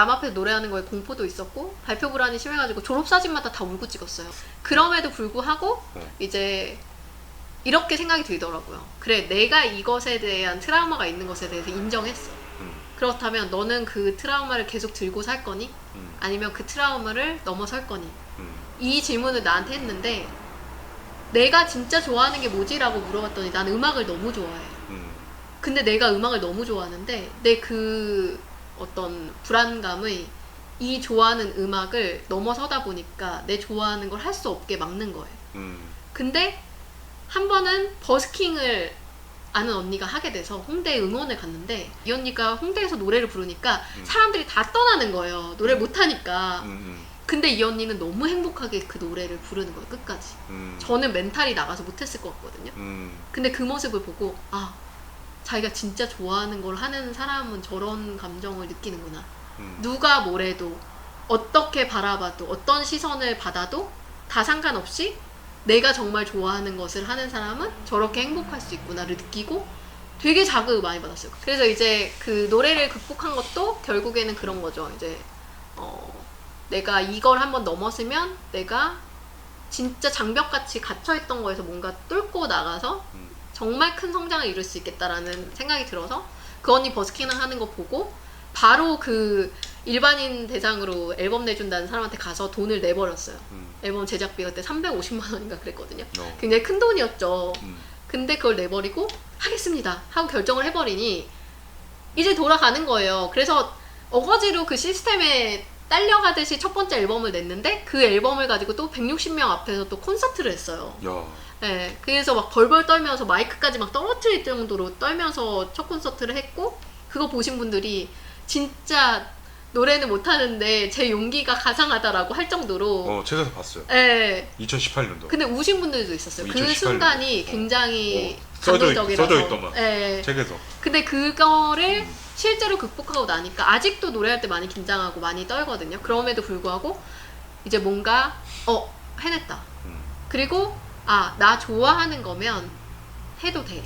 남 앞에서 노래하는 거에 공포도 있었고 발표 불안이 심해가지고 졸업 사진마다 다 울고 찍었어요. 그럼에도 불구하고 어. 이제 이렇게 생각이 들더라고요. 그래 내가 이것에 대한 트라우마가 있는 것에 대해서 인정했어. 음, 그렇다면 너는 그 트라우마를 계속 들고 살 거니? 음, 아니면 그 트라우마를 넘어설 거니? 음, 이 질문을 나한테 했는데 내가 진짜 좋아하는 게 뭐지라고 물어봤더니 난 음악을 너무 좋아해. 음, 근데 내가 음악을 너무 좋아하는데 내 그 어떤 불안감의 이 좋아하는 음악을 넘어서다 보니까 내 좋아하는 걸 할 수 없게 막는 거예요. 음, 근데 한 번은 버스킹을 아는 언니가 하게 돼서 홍대에 응원을 갔는데 이 언니가 홍대에서 노래를 부르니까 음. 사람들이 다 떠나는 거예요. 노래 못하니까. 음, 근데 이 언니는 너무 행복하게 그 노래를 부르는 거예요. 끝까지. 음, 저는 멘탈이 나가서 못했을 것 같거든요. 음, 근데 그 모습을 보고 아 자기가 진짜 좋아하는 걸 하는 사람은 저런 감정을 느끼는구나. 음, 누가 뭐래도 어떻게 바라봐도 어떤 시선을 받아도 다 상관없이 내가 정말 좋아하는 것을 하는 사람은 저렇게 행복할 수 있구나를 느끼고 되게 자극을 많이 받았어요. 그래서 이제 그 노래를 극복한 것도 결국에는 그런 거죠. 이제 어 내가 이걸 한번 넘었으면 내가 진짜 장벽같이 갇혀있던 거에서 뭔가 뚫고 나가서 음. 정말 큰 성장을 이룰 수 있겠다라는 생각이 들어서 그 언니 버스킹을 하는 거 보고 바로 그 일반인 대상으로 앨범 내준다는 사람한테 가서 돈을 내버렸어요. 음, 앨범 제작비 그때 350만 원인가 그랬거든요. 어, 굉장히 큰 돈이었죠. 음, 근데 그걸 내버리고 하겠습니다 하고 결정을 해버리니 이제 돌아가는 거예요. 그래서 어거지로 그 시스템에 딸려가듯이 첫 번째 앨범을 냈는데 그 앨범을 가지고 또 160명 앞에서 또 콘서트를 했어요. 야, 네, 그래서 막 벌벌 떨면서 마이크까지 막 떨어뜨릴 정도로 떨면서 첫 콘서트를 했고 그거 보신 분들이 진짜 노래는 못하는데 제 용기가 가상하다라고 할 정도로 어, 책에서 봤어요. 네, 2018년도. 근데 우신 분들도 있었어요. 그 2018 순간이 어. 굉장히 어, 써져 있- 감동적이라서. 써져 있더만. 네. 책에서. 근데 그거를 음. 실제로 극복하고 나니까 아직도 노래할 때 많이 긴장하고 많이 떨거든요. 그럼에도 불구하고 이제 뭔가 어 해냈다. 음. 그리고 아 나 좋아하는 거면 해도 돼.